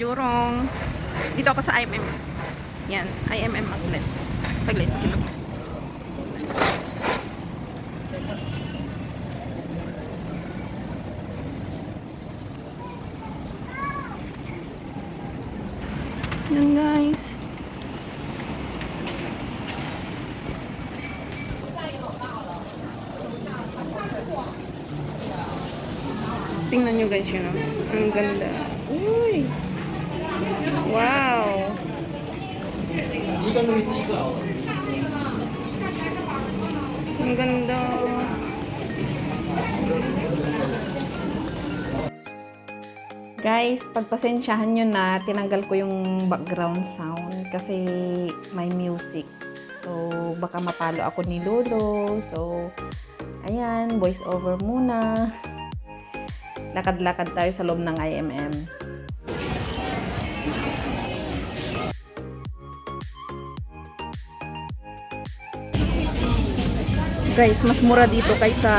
Jurong. Dito ako sa IMM. Yan, IMM outlet. Saglit, kilo. Yan guys. Tingnan nyo guys yun. oh. Ang ganda. Uy! Wow! Ang ganda. Guys, pagpasensyahan nyo na, tinanggal ko yung background sound kasi may music. So, baka mapalo ako ni Lolo. So, ayan, voice over muna. Lakad-lakad tayo sa loob ng IMM. Guys, mas mura dito kaysa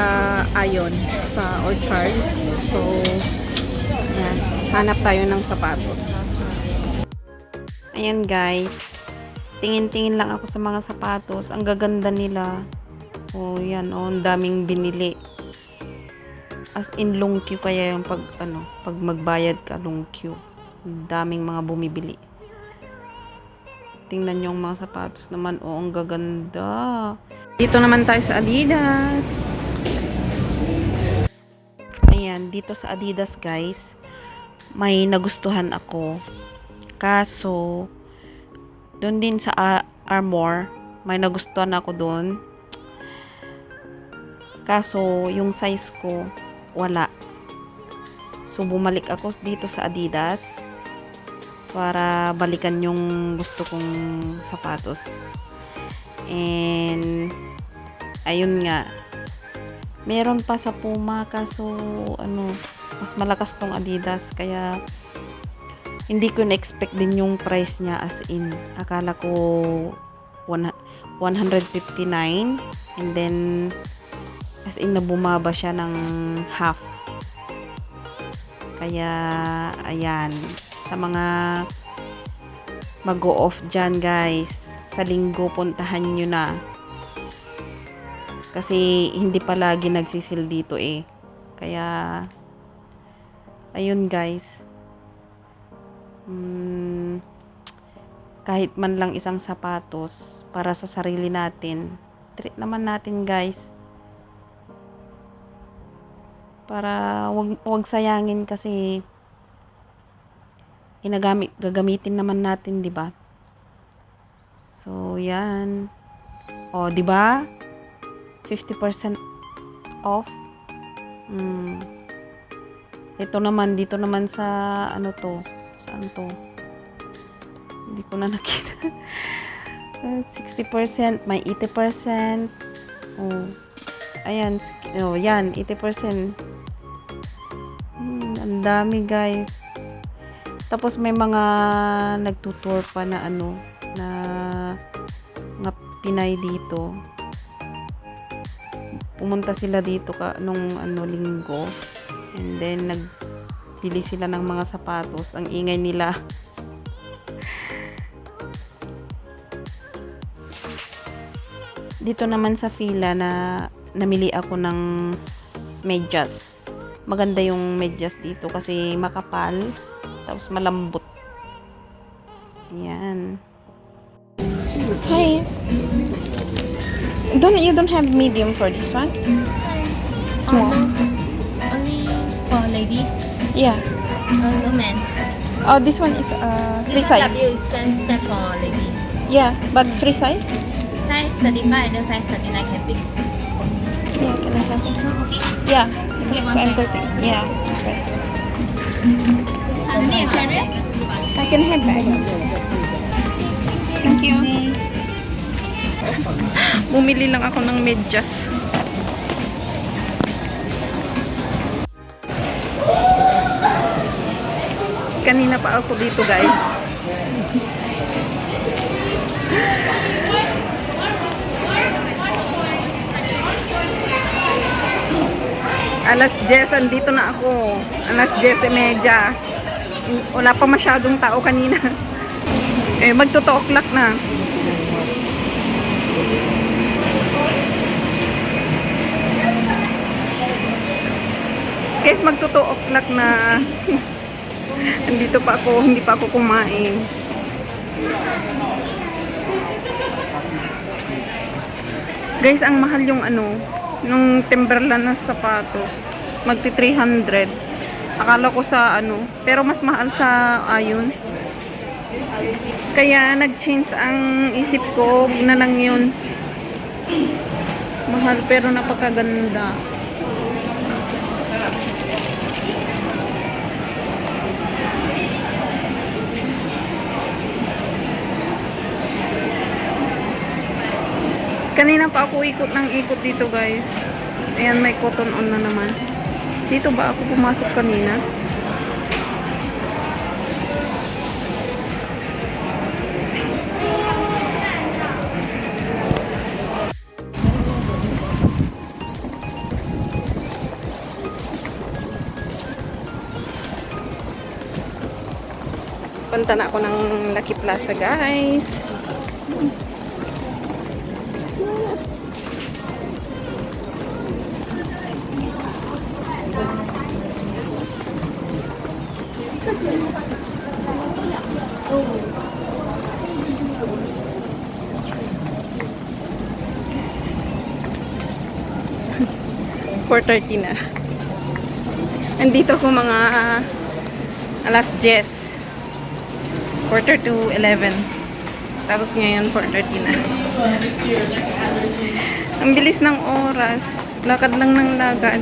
Ion sa Orchard. So, yan. Hanap tayo ng sapatos. Ayan guys. Tingin-tingin lang ako sa mga sapatos. Ang gaganda nila. Oh, yan. Oh, ang daming binili. As in long queue kaya yung pag ano, pag magbayad ka long queue. Ang daming mga bumibili. Tingnan nyo ang mga sapatos naman. Oh, ang gaganda. Dito naman tayo sa Adidas. Ayan, dito sa Adidas guys, may nagustuhan ako. Kaso, doon din sa A- Armor, may nagustuhan ako doon. Kaso, yung size ko, wala. So, bumalik ako dito sa Adidas para balikan yung gusto kong sapatos. And, ayun nga, meron pa sa Puma kaso, ano, mas malakas tong Adidas. Kaya, hindi ko na-expect din yung price niya as in. Akala ko one- 159 and then as in na bumaba siya ng half. Kaya, ayan. Sa mga mag-go-off dyan, guys. Sa linggo, puntahan nyo na. Kasi, hindi pa lagi nagsisil dito eh. Kaya, ayun guys. Hmm, kahit man lang isang sapatos para sa sarili natin. Treat naman natin guys. Para wag, wag sayangin kasi ginagamit gagamitin naman natin, 'di ba? So, yan. O, 'di ba? 50% off. Hmm. Ito naman dito naman sa ano to? Saan to? Hindi ko na nakita. Uh, 60%, may 80%. Oh. Ayan, oh, yan, 80%. Hmm, ang dami, guys. Tapos may mga nagtutour pa na ano, na mga Pinay dito. Pumunta sila dito ka nung ano linggo. And then nagbili sila ng mga sapatos. Ang ingay nila. Dito naman sa fila na namili ako ng medyas. Maganda yung medyas dito kasi makapal. Tapos malambot. Yan. Hi. Don't you don't have medium for this one? Small. Only for ladies. Yeah. No men's. Oh, this one is uh free size. W is sensitive for ladies. Yeah, but free size? Size 35 and size 39 can fix. Yeah, can I have it? Okay. Yeah. Okay, Because I'm 30. Yeah. Okay. Uh, you need a? I can have bag. Thank you. Bumili lang ako ng medyas. Kanina pa ako dito, guys. Alas 10, andito na ako. Alas 10 e media. Wala pa masyadong tao kanina. eh, magto 2 o'clock na. Guys, magto 2 o'clock na. Andito pa ako, hindi pa ako kumain. Guys, ang mahal yung ano, nung Timberland na sapatos. Magti 300. Akala ko sa ano, pero mas mahal sa ayon. Kaya nag-change ang isip ko, na lang yun. Mahal pero napakaganda. Kanina pa ako ikot ng ikot dito guys. Ayan, may cotton on na naman. Dito ba ako pumasok kanina? Punta na ako ng Lucky Plaza guys. Four thirty na. Andito ko mga alas 10. Quarter to 11. Tapos ngayon 4.30 na. Ang bilis ng oras. Lakad lang ng lakad.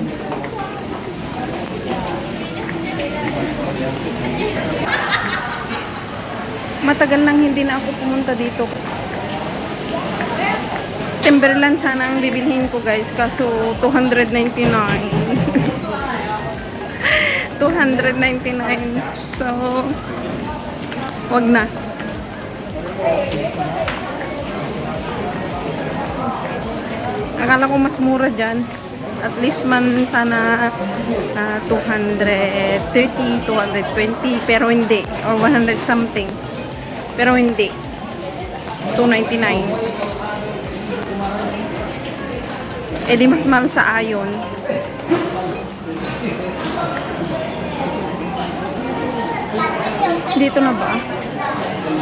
Matagal nang hindi na ako pumunta dito. Timberland sana ang bibilhin ko guys. Kaso 299. 299. So, wag na. Akala ko mas mura dyan. At least man sana ah, 230, 220, pero hindi. Or 100 something. Pero hindi. 299. Eh di mas mahal sa ayon. Dito na ba?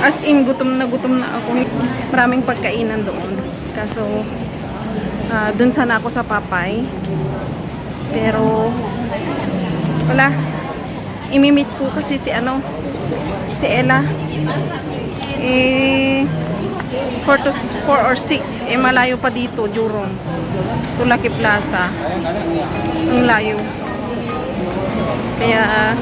As in, gutom na gutom na ako. Maraming pagkainan doon. Kaso, ah, doon sana ako sa Papay. Pero, wala. Imimit ko kasi si ano, si Ella. Eh, 4 to 4 or 6. Eh, malayo pa dito, Jurong. Tulaki Plaza. Ang layo. Kaya,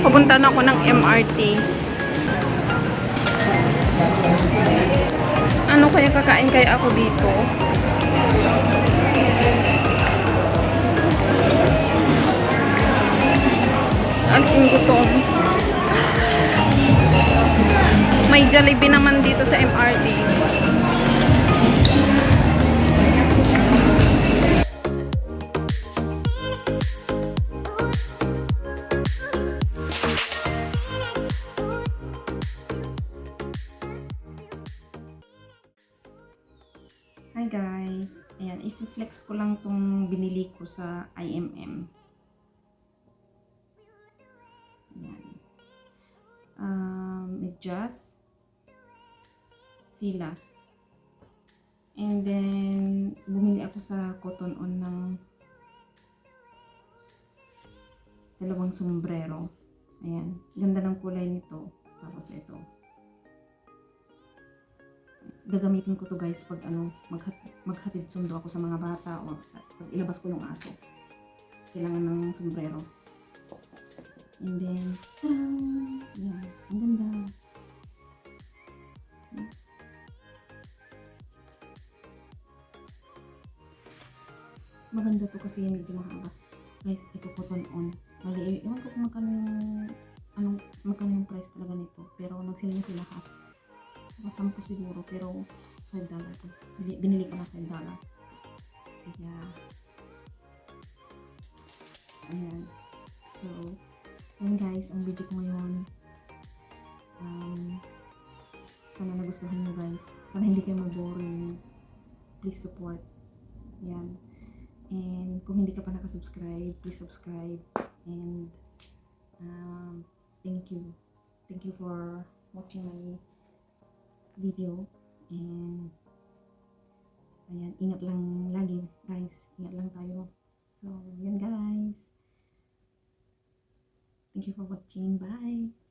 Pupunta na ako ng MRT. Ano kaya kakain kaya ako dito? Ang gutom. May Jollibee naman dito sa MRT. Hi guys! Ayan, i-flex ko lang tong binili ko sa IMM. Medyas. Fila. And then, bumili ako sa Cotton On ng dalawang sombrero. Ayan. Ganda ng kulay nito. Tapos ito gagamitin ko to guys pag ano maghat maghatid sundo ako sa mga bata o sa, pag ilabas ko yung aso kailangan ng sombrero and then tarang! yan ang ganda maganda to kasi medyo mahaba guys ito cotton on mali ewan ko kung magkano yung anong magkano yung price talaga nito pero nagsilin sila half Mga sampu siguro, pero 5 dollar Binili ko na 5 dollar. Kaya, ayan. So, yan guys, ang video ko ngayon. Um, sana nagustuhan nyo guys. Sana hindi kayo maboring. Please support. Yan. And kung hindi ka pa nakasubscribe, please subscribe. And um, thank you. Thank you for watching my video. And ayan, ingat lang lagi guys. Ingat lang tayo. So, yan guys. Thank you for watching. Bye!